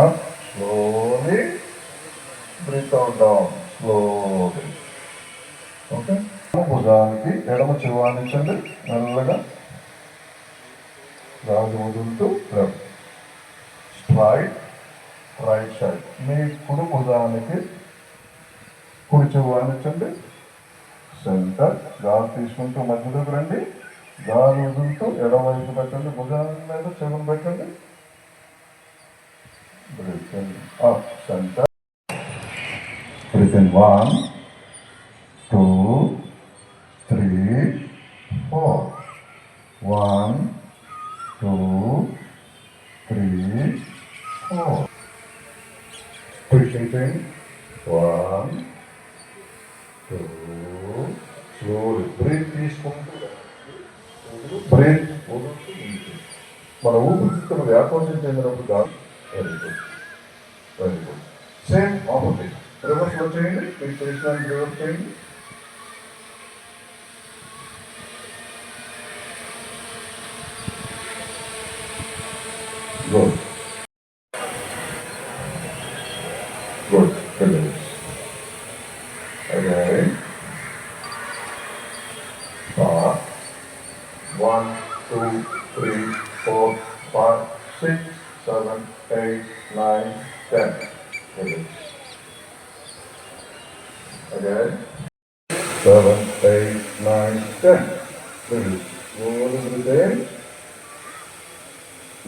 up, slowly. Breathe out down, slowly. Okay భుజానికి ఎడమ చివానించండి మెల్లగా. గాలి వదులుతూ లెఫ్ట్ స్ట్రైట్ రైట్ సైడ్ మీ కుడి భుజానికి కుడి చివానించండి సెంటర్ గాలి తీసుకుంటూ మధ్యలోకి రండి. గాలి వదులుతూ ఎడవైపు పెట్టండి భుజాల మీద చెవులు పెట్టండి. Breathe in up centre breathe in one two three four one two three four breathe in one two slowly breath తీసుకుంటూ బ్రీత్ వదులుతూ ఉంటుంది. మన ఊపిరితిత్తులు వ్యాపారం చెందినప్పుడు కాదు Very good very good same opposite reverse లో చేయండి మీకు చేసిన రివర్స్ చేయండి good good release Again. Five. One, two, three, four, five, six, seven, eight, nine, ten. Release. Again. Seven, eight, nine, ten. Release. മൂന്ന് ഹൃദയം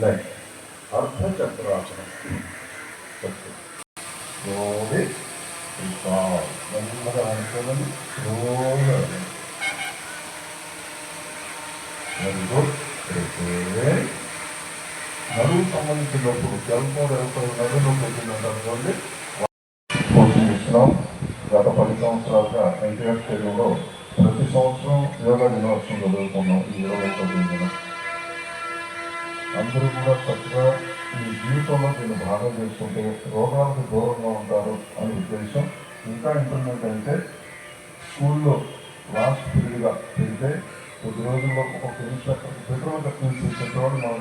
നെക്ക് അർദ്ധചക്രാസനം നോടി നമ്മുടെ അനുസരണം സ്ലോന്ന് very good నడువు సంబంధించినప్పుడు జలంతో నడువుతో నడువు పెట్టినటువంటి కోచింగ్ ఇచ్చినాం గత పది సంవత్సరాలుగా ఎన్టీఆర్ స్టేడియంలో ప్రతి సంవత్సరం యోగా దినోత్సవం చదువుకున్నాం ఈ ఇరవై తొమ్మిదిన అందరూ కూడా చక్కగా ఈ జీవితంలో దీన్ని భాగం చేసుకుంటే రోగాలకు దూరంగా ఉంటారు అని ఉద్దేశం ఇంకా ఇంటర్నెట్ అంటే స్కూల్లో లాస్ట్ పీరియడ్గా పెడితే కొద్ది రోజుల్లో ఒక ఇన్స్ట్రక్టర్ పెట్రోల్ ఇన్స్ట్రక్టర్ వాళ్ళు మన